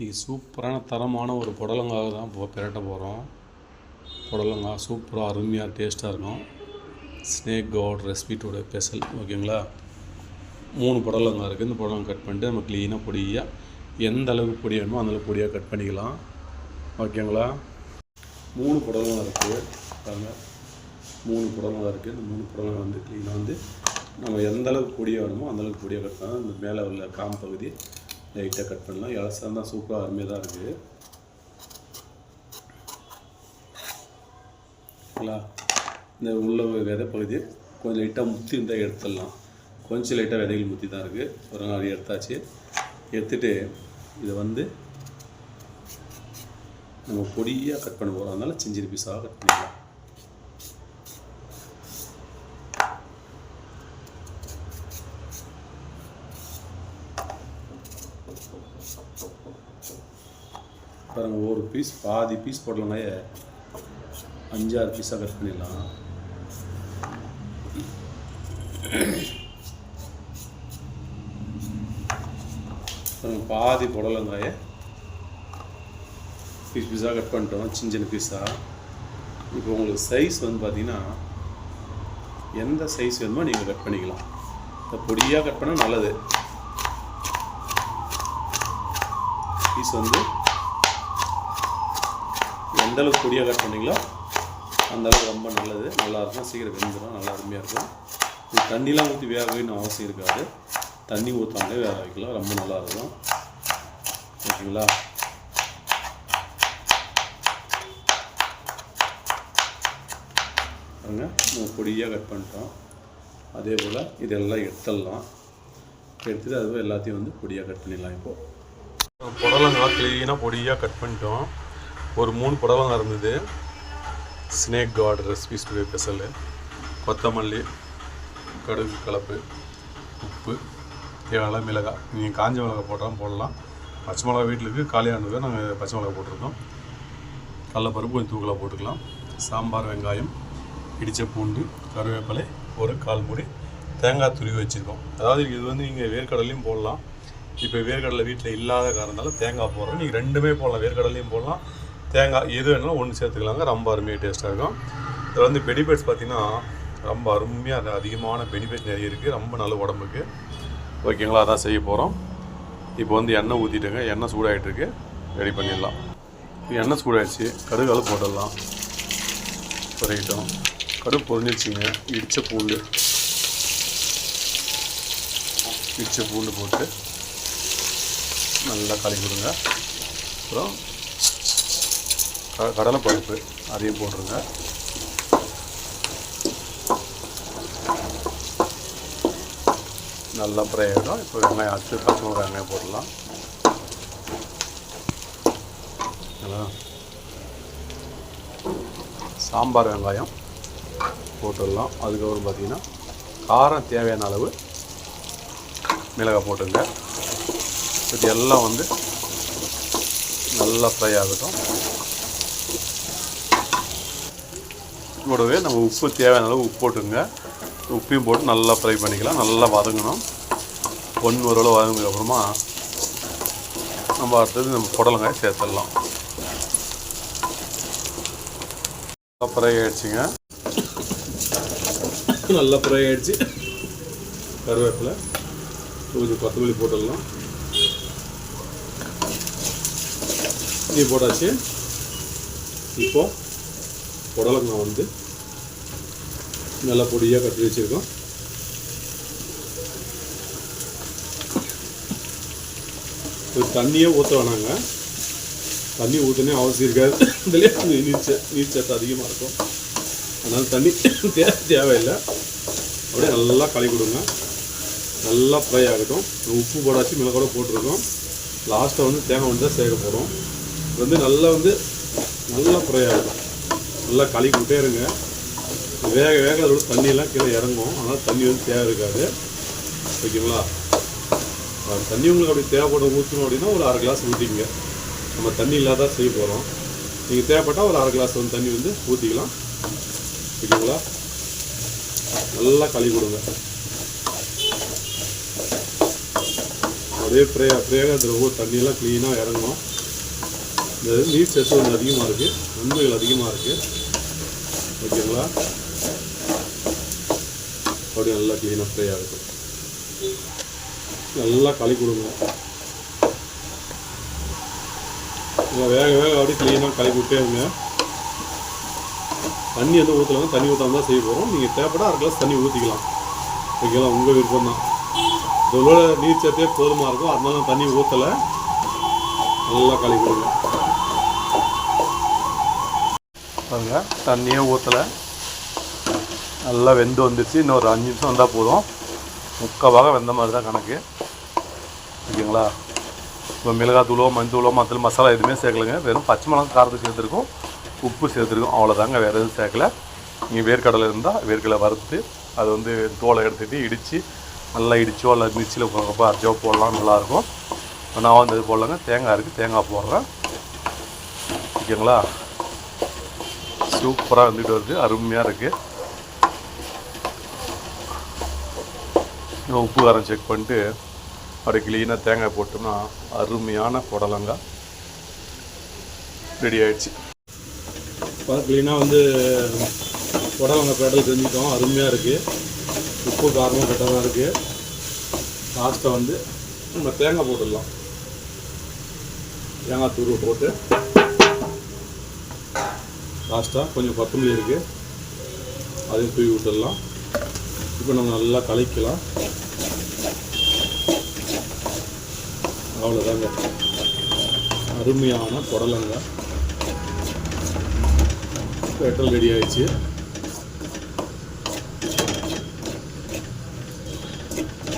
இன்றைக்கி சூப்பரான தரமான ஒரு புடலங்காக தான் இப்போ பிரட்ட போகிறோம் புடலங்காய் சூப்பராக அருமையாக டேஸ்ட்டாக இருக்கும். ஸ்னேக் கவுட் ரெசிபிட்டோட ஸ்பெஷல் ஓகேங்களா மூணு புடலங்காய் இருக்குது இந்த புடலங்காய் கட் பண்ணிட்டு நம்ம க்ளீனாக பொடியாக எந்த அளவுக்கு பொடி வேணுமோ அந்தளவுக்கு பொடியாக கட் பண்ணிக்கலாம். ஓகேங்களா மூணு புடலங்காய் இருக்குது பாருங்கள் மூணு புடலங்காய் இருக்குது இந்த மூணு புடலங்காய் வந்து க்ளீனாக வந்து நம்ம எந்த அளவுக்கு பொடியாக வேணுமோ அந்தளவுக்கு பொடியாக கட் பண்ணலாம். இந்த மேலே உள்ள காம் பகுதி லைட்டாக கட் பண்ணலாம். இலசாக தான் சூப்பராக அருமையாக தான் இருக்குது ஓகேங்களா? இந்த உள்ள விதை பகுதி கொஞ்சம் லைட்டாக முத்தி இருந்தால் எடுத்துடலாம். கொஞ்சம் லைட்டாக விதைகள் முத்தி தான் இருக்குது ஒரு நாள் எடுத்தாச்சு. எடுத்துகிட்டு இதை வந்து நம்ம பொடியாக கட் பண்ண போகிறோம் அதனால் சின்ன பீஸாக கட் பண்ணிக்கலாம் பாருங்க ஒரு பீஸ் பாதி பீஸ் போடலனாய அஞ்சாறு பீஸாக கட் பண்ணிடலாம். பாருங்க பாதி புடலங்காய பீஸ் பீஸாக கட் பண்ணிட்டோம். சின்ன சின்ன பீஸாக இப்போ உங்களுக்கு சைஸ் வந்து பார்த்தீங்கன்னா எந்த சைஸ் வேணுமோ நீங்கள் கட் பண்ணிக்கலாம். இந்த பொடியாக கட் பண்ணால் நல்லது. பீஸ் வந்து எந்த அளவுக்கு பொடியாக கட் பண்ணீங்களோ அந்த அளவுக்கு ரொம்ப நல்லது. நல்லா இருக்கும் சீக்கிரம் வெந்துடும் நல்லா அருமையாக இருக்கும். இது தண்ணிலாம் ஊற்றி வேக வைக்கணும் அவசியம் இருக்காது. தண்ணி ஊற்றாமலே வேக வைக்கலாம். ரொம்ப நல்லா இருக்கும். ஓகேங்களா? பாருங்க. நம்ம பொடியாக கட் பண்ணிட்டோம். அதே போல் இதெல்லாம் எடுத்துடலாம். எடுத்துகிட்டு அதுவும் எல்லாத்தையும் வந்து பொடியாக கட் பண்ணிடலாம் இப்போது புடலங்காய் க்ளீனாக பொடியாக கட் பண்ணிட்டோம். ஒரு மூணு புடவை இருந்தது snake gourd recipe studio special கொத்தமல்லி கடுகு கலப்பு உப்பு தேவையான மிளகாய். நீங்கள் காஞ்ச மிளகாய் போட்டாலும் போடலாம். பச்சை மிளகா வீட்டிலுக்கு காலியானது நாங்கள் பச்சை மிளகா போட்டிருக்கோம். கடலப்பருப்பு கொஞ்சம் தூக்கலாக போட்டுக்கலாம். சாம்பார் வெங்காயம் இடித்த பூண்டு கருவேப்பிலை ஒரு கால் மூடி தேங்காய் துருவி வச்சுருக்கோம். அதாவது இது வந்து நீங்கள் வேர்க்கடலையும் போடலாம். இப்போ வேர்க்கடலை வீட்டில் இல்லாத காரணத்தால் தேங்காய் போடுறோம். நீங்கள் ரெண்டுமே போடலாம். வேர்க்கடலையும் போடலாம். தேங்காய் எது வேணாலும் ஒன்று சேர்த்துக்கலாங்க. ரொம்ப அருமையாக டேஸ்ட்டாக இருக்கும். இதில் வந்து பெனிஃபிட்ஸ் பார்த்திங்கன்னா ரொம்ப அருமையாக அதிகமான பெனிஃபிட் நிறைய இருக்குது ரொம்ப நல்ல உடம்புக்கு. ஓகேங்களா அதான் செய்ய போகிறோம் இப்போ வந்து எண்ணெய் ஊற்றிட்டுங்க எண்ணெய் சூடாகிட்டுருக்கு ரெடி பண்ணிடலாம். எண்ணெய் சூடாகிடுச்சு கடுகால போட்டுடலாம். பொறிக்கிட்டோம் கடுகு பொரிஞ்சிருச்சுங்க. இடித்த பூண்டு. இடித்த பூண்டு போட்டு நல்லா கலக்கி கொடுங்க. அப்புறம் கடலைப்பருப்பு அதையும் போட்டுருங்க. நல்லா ஃப்ரை ஆகிடும் இப்போ வெங்காயம் அச்சு பச்சை வெங்காயம் போடலாம் சாம்பார் வெங்காயம் போட்டுடலாம். அதுக்கப்புறம் பார்த்திங்கன்னா காரம் தேவையான அளவு மிளகாய் போட்டுங்க. இது எல்லாம் வந்து நல்லா ஃப்ரை ஆகட்டும். கூடவே நம்ம உப்பு தேவையான அளவு உப்பு போட்டுங்க உப்பையும் போட்டு நல்லா ஃப்ரை பண்ணிக்கலாம். நல்லா வதங்கணும். ஒன்று ஒரு அளவு வதங்கினதுக்கப்புறமா நம்ம அடுத்தது நம்ம புடலங்காய் சேர்த்துடலாம். நல்லா ஃப்ரை ஆகிடுச்சிங்க நல்லா ஃப்ரை ஆகிடுச்சி கருவேப்பிலை கொஞ்சம் கொத்தமல்லி போட்டுடலாம். இது போட்டாச்சு. இப்போது புடலங்காய் வந்து நல்லா பொடியாக கட்டி வச்சுருக்கோம். தண்ணியே ஊற்ற வேணாங்க. தண்ணி ஊற்றனே அவசியம் இருக்காது. இதுலேயே அந்த நீர் சத்து அதிகமாக இருக்கும். அதனால் தண்ணி தே தேவையில்லை. அப்படியே நல்லா களி கொடுங்க. நல்லா ஃப்ரை ஆகட்டும். உப்பு போடாச்சு மிளகோட போட்டிருக்கோம். லாஸ்ட்டாக வந்து தேங்காய் வந்து தான் சேர்க்க போகிறோம் இது வந்து நல்லா வந்து நல்லா ஃப்ரை ஆகும் நல்லா களி விட்டே இருங்க. வேக வேக அதோட தண்ணியெல்லாம் கீழே இறங்கும். ஆனால் தண்ணி வந்து தேவை இருக்காது. ஓகேங்களா? அது தண்ணி உங்களுக்கு அப்படி தேவைப்பட ஊற்றணும் அப்படின்னா ஒரு அரை கிளாஸ் ஊற்றிங்க நம்ம தண்ணி இல்லாத செய்ய போகிறோம் நீங்கள் தேவைப்பட்டால் ஒரு அரை கிளாஸ் வந்து தண்ணி வந்து ஊற்றிக்கலாம் ஓகேங்களா? நல்லா களி கொடுங்க. அதே ஃப்ரே ஃப்ரேயாக அதில் ஒவ்வொரு தண்ணியெல்லாம் க்ளீனாக இறங்கணும். இந்த நீர் சத்து வந்து அதிகமாக இருக்குது நன்மைகள் அதிகமாக இருக்குது ஓகேங்களா? அப்படியே நல்லா க்ளீனாக ஃப்ரையாக இருக்கும். நல்லா களி கொடுங்க. இதை வேக வேக அப்படியே க்ளீனாக களி கொடுத்தே இருங்க. தண்ணி எந்த ஊற்றலாம் தண்ணி ஊற்றாம தான் செய்ய போகிறோம் நீங்கள் தேவைப்பட அரை கிளாஸ் தண்ணி ஊற்றிக்கலாம் ஓகேங்களா? உங்கள் விருப்பம் தான். இதோட நீர் சேர்த்தே போதுமாக இருக்கும். அதனால தண்ணி ஊற்றலை நல்லா களி கொடுங்க. பாருங்க. தண்ணியே ஊற்றலை நல்லா வெந்து வந்துச்சு. இன்னும் ஒரு அஞ்சு நிமிஷம் வந்தால் போதும். முக்கால் பாகம் வெந்த மாதிரி தான் கணக்கு. ஓகேங்களா? இப்போ மிளகாத்தூளோ மஞ்சத்தூளோ மற்ற மசாலா எதுவுமே சேர்க்கலைங்க. வெறும் பச்சை மிளகா காரத்துக்கு சேர்த்துருக்கோம். உப்பு சேர்த்துருக்கோம். அவ்வளோதாங்க வேறு எதுவும் சேர்க்கல. நீங்கள் வேர்க்கடலை இருந்தால் வேர்க்கடலை வறுத்து அது வந்து தோலை எடுத்துகிட்டு இடித்து நல்லா இடிச்சோ இல்லை மிக்சியில் போகிறப்போ அரைச்சோ போடலாம். நல்லாயிருக்கும். நான் வந்து இது போடலாங்க. தேங்காய் இருக்குது தேங்காய் போடுறேன். ஓகேங்களா? சூப்பராக வந்துட்டு வருது அருமையாக இருக்குது உப்பு காரம் செக் பண்ணிட்டு அப்படியே க்ளீனாக தேங்காய் போட்டோம்னா அருமையான புடலங்காய் ரெடி ஆகிடுச்சு இப்போ க்ளீனாக வந்து புடலங்காய் பேடல் செஞ்சுட்டோம் அருமையாக இருக்குது உப்பு காரமும் கரெக்டாக இருக்குது லாஸ்ட்டை வந்து நம்ம தேங்காய் போட்டுடலாம். தேங்காய் தூர் போட்டு லாஸ்ட்டாக கொஞ்சம் கொத்தமல்லி இருக்குது அதையும் தூவி விட்டுடலாம். இப்போ நம்ம நல்லா கலக்கலாம். அவ்வளோதாங்க. அருமையான புடலங்காய் பெட்ரோல் ரெடி ஆயிடுச்சு.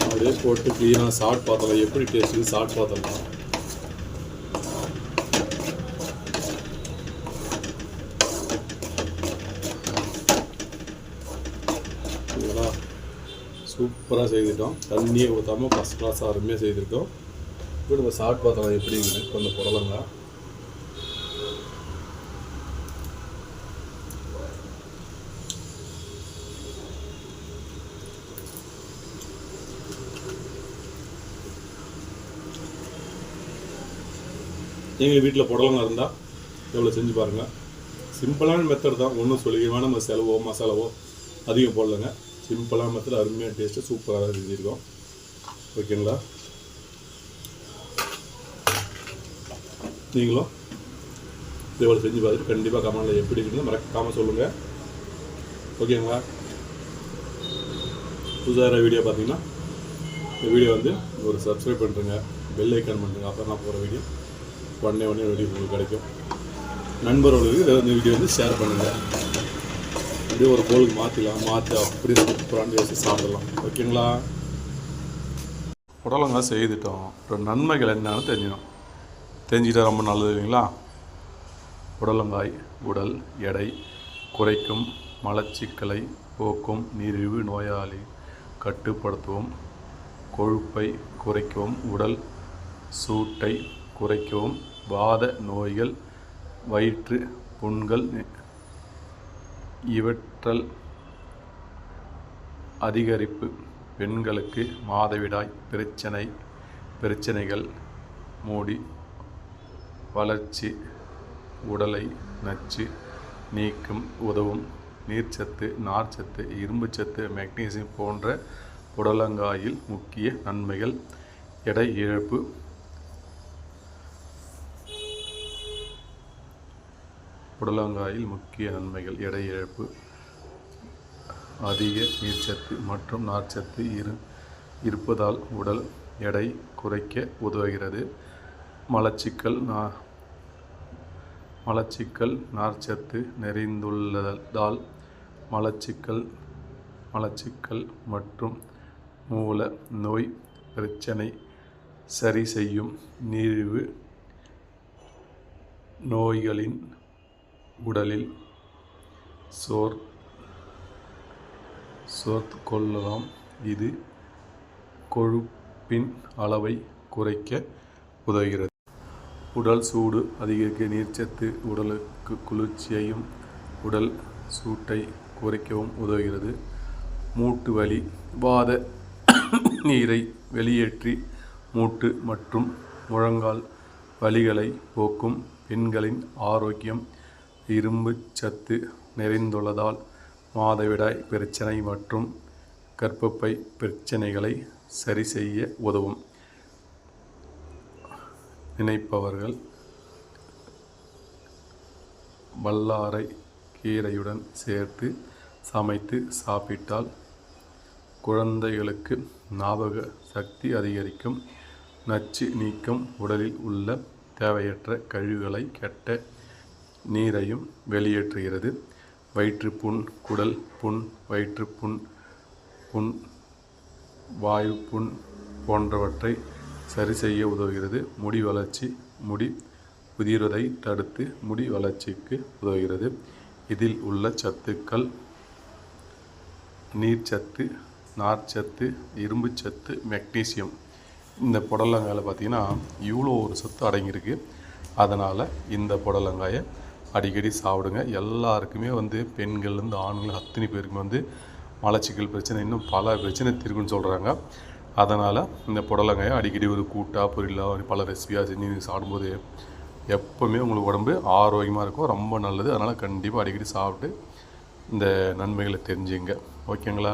அப்படியே போட்டு க்ளீனாக சாட் பார்த்தலாம் எப்படி டேஸ்ட்டு சாட் பார்த்தலாம் ஓகேங்களா சூப்பராக செய்துட்டோம். தண்ணியை ஊற்றாமல் ஃபஸ்ட் கிளாஸ் அருமையாக செய்திருக்கோம். இப்போ நம்ம சாப்பிட்டு பார்த்தலாம் எப்படின்னு கொஞ்சம் புடலங்க. எங்கள் வீட்டில் புடலங்க இருந்தால் எவ்வளோ செஞ்சு பாருங்கள் சிம்பிளான மெத்தட் தான். ஒன்றும் சொல்லிக்கவே நம்ம செலவோ மசாலாவோ அதிகம் போடலைங்க. சிம்பிளாக மற்ற அருமையாக டேஸ்ட்டு சூப்பராக தான் செஞ்சுருக்கோம். ஓகேங்களா? நீங்களும் இதேபோல் செஞ்சு பார்த்துட்டு கண்டிப்பாக கமெண்டில் எப்படி இருக்குன்னு மறக்காமல் சொல்லுங்கள் ஓகேங்களா? புதுசாக வீடியோ பார்த்தீங்கன்னா இந்த வீடியோ வந்து ஒரு சப்ஸ்கிரைப் பண்ணுறேங்க பெல் ஐக்கான் பண்ணுங்க அப்போ நான் போகிற வீடியோ உடனே உடனே வீடியோ உங்களுக்கு கிடைக்கும். நண்பர்களுக்கு இந்த வீடியோ வந்து ஷேர் பண்ணுங்கள் இதே ஒரு கோலுக்கு மாற்றிக்கலாம் மாற்றி அப்படி சூப்பரான வச்சு சாப்பிடலாம். ஓகேங்களா? புடலங்காய் செய்துட்டோம். அப்புறம் நன்மைகள் என்னன்னு தெரிஞ்சிடும் தெரிஞ்சுக்கிட்டா ரொம்ப நல்லது இல்லைங்களா? புடலங்காய் உடல் எடை குறைக்கும் மலச்சிக்கலை போக்கும் நீரிழிவு நோயாளி கட்டுப்படுத்தவும் கொழுப்பை குறைக்கவும் உடல் சூட்டை குறைக்கவும் வாத நோய்கள் வயிற்று புண்கள் இவற்றல் அதிகரிப்பு பெண்களுக்கு மாதவிடாய் பிரச்சனை பிரச்சனைகள் மூடி வளர்ச்சி உடலை நச்சு நீக்கும் உதவும் நீர்ச்சத்து நார்ச்சத்து இரும்புச்சத்து மெக்னீசியம் போன்ற புடலங்காயில் முக்கிய நன்மைகள் எடை இழப்பு புடலங்காயில் முக்கிய நன்மைகள் எடை இழப்பு அதிக நீர்ச்சத்து மற்றும் நார்ச்சத்து இரு இருப்பதால் உடல் எடை குறைக்க உதவுகிறது. மலச்சிக்கல் நா மலச்சிக்கல் நார்ச்சத்து நிறைந்துள்ளதால் மலச்சிக்கல் மலச்சிக்கல் மற்றும் மூல நோய் பிரச்சனை சரி செய்யும் நீரிழிவு நோய்களின் உடலில் சோர் சோர்த்து கொள்ளலாம். இது கொழுப்பின் அளவை குறைக்க உதவுகிறது. உடல் சூடு அதிகரிக்க நீர்ச்சத்து உடலுக்கு குளிர்ச்சியையும் உடல் சூட்டை குறைக்கவும் உதவுகிறது. மூட்டு வலி வாத நீரை வெளியேற்றி மூட்டு மற்றும் முழங்கால் வலிகளை போக்கும் பெண்களின் ஆரோக்கியம் இரும்பு சத்து நிறைந்துள்ளதால் மாதவிடாய் பிரச்சனை மற்றும் கர்ப்பப்பை பிரச்சனைகளை சரி செய்ய உதவும். நினைப்பவர்கள் வல்லாரை கீரையுடன் சேர்த்து சமைத்து சாப்பிட்டால் குழந்தைகளுக்கு ஞாபக சக்தி அதிகரிக்கும். நச்சு நீக்கம் உடலில் உள்ள தேவையற்ற கழிவுகளை கெட்ட நீரையும் வெளியேற்றுகிறது. வயிற்றுப்புண் குடல் புண் வயிற்றுப்புண் புண் வாயு புண் போன்றவற்றை சரி செய்ய உதவுகிறது. முடி வளர்ச்சி முடி உதிர்வதை தடுத்து முடி வளர்ச்சிக்கு உதவுகிறது. இதில் உள்ள சத்துக்கள் நீர்ச்சத்து நார்ச்சத்து இரும்புச்சத்து மெக்னீசியம். இந்த புடலங்காயில் பார்த்தீங்கன்னா இவ்வளோ ஒரு சத்து அடங்கியிருக்கு. அதனால் இந்த புடலங்காயை அடிக்கடி சாப்பிடுங்க. எல்லாருக்குமே வந்து பெண்கள்லேருந்து ஆண்கள் அத்தனை பேருக்குமே வந்து மலச்சிக்கல் பிரச்சனை இன்னும் பல பிரச்சனை தீர்க்குன்னு சொல்கிறாங்க அதனால் இந்த புடலங்காயை அடிக்கடி ஒரு கூட்டாக பொரியலாக பல ரெசிபியாக செஞ்சு நீங்கள் சாப்பிடும்போது எப்போவுமே உங்களுக்கு உடம்பு ஆரோக்கியமாக இருக்கும் ரொம்ப நல்லது. அதனால் கண்டிப்பாக அடிக்கடி சாப்பிட்டு இந்த நன்மைகளை தெரிஞ்சுங்க. ஓகேங்களா?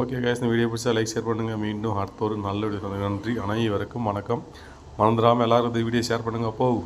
ஓகே கேஸ் இந்த வீடியோ பிடிச்சா லைக் ஷேர் பண்ணுங்கள் மீண்டும் அடுத்த ஒரு நல்ல வீடியோ நன்றி. அனைவருக்கும் வணக்கம். மறந்துடாமல் எல்லாரும் இந்த வீடியோ ஷேர் பண்ணுங்கள் அப்போது